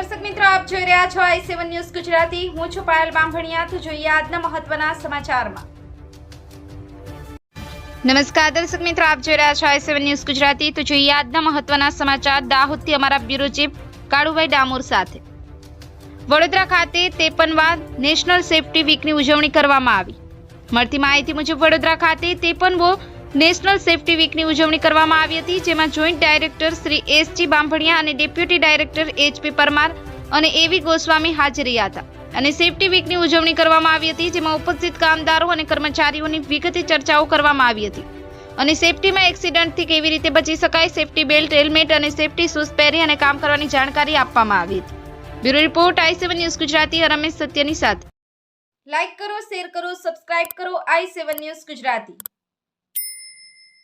જોઈ રહ્યા છો આઈ સેવન ન્યૂઝ ગુજરાતી. હું છું પાયલ બામભણિયા તો જોઈએ આજના મહત્વના સમાચારમાં. નમસ્કાર દર્શક મિત્રો, આપ જોઈ રહ્યા છો આઈ સેવન ન્યૂઝ ગુજરાતી. તો જોઈએ આજના મહત્વના સમાચાર. દાહોદથી અમારા બ્યુરો ચીફ કાળુભાઈ ડામોર સાથે. વડોદરા ખાતે તેપનવા નેશનલ સેફટી વીકની ઉજવણી કરવામાં આવી. મળતી માહિતી મુજબ, વડોદરા ખાતે ત્રેપનવો નેશનલ સેફટી વીકની ઉજવણી કરવામાં આવી હતી, જેમાં joint director Shri S G Bambhaniya અને deputy director H P Parmar અને એવી ગોસ્વામી હાજર રહ્યા હતા. અને સેફટી વીકની ઉજવણી કરવામાં આવી હતી, જેમાં ઉપસ્થિત કામદારો અને કર્મચારીઓની વિગતે ચર્ચાઓ કરવામાં આવી હતી. અને સેફટીમાં એક્સિડન્ટથી કેવી રીતે બચી શકાય, સેફટી બેલ્ટ, હેલ્મેટ અને સેફટી શૂઝ પહેરી અને કામ કરવાની જાણકારી આપવામાં આવી હતી. Bureau report, I seven news Gujarati, Ramesh સત્યની સાથે. લાઇક કરો, શેર કરો, સબસ્ક્રાઇબ કરો, આઈ સેવન ન્યૂઝ ગુજરાતી.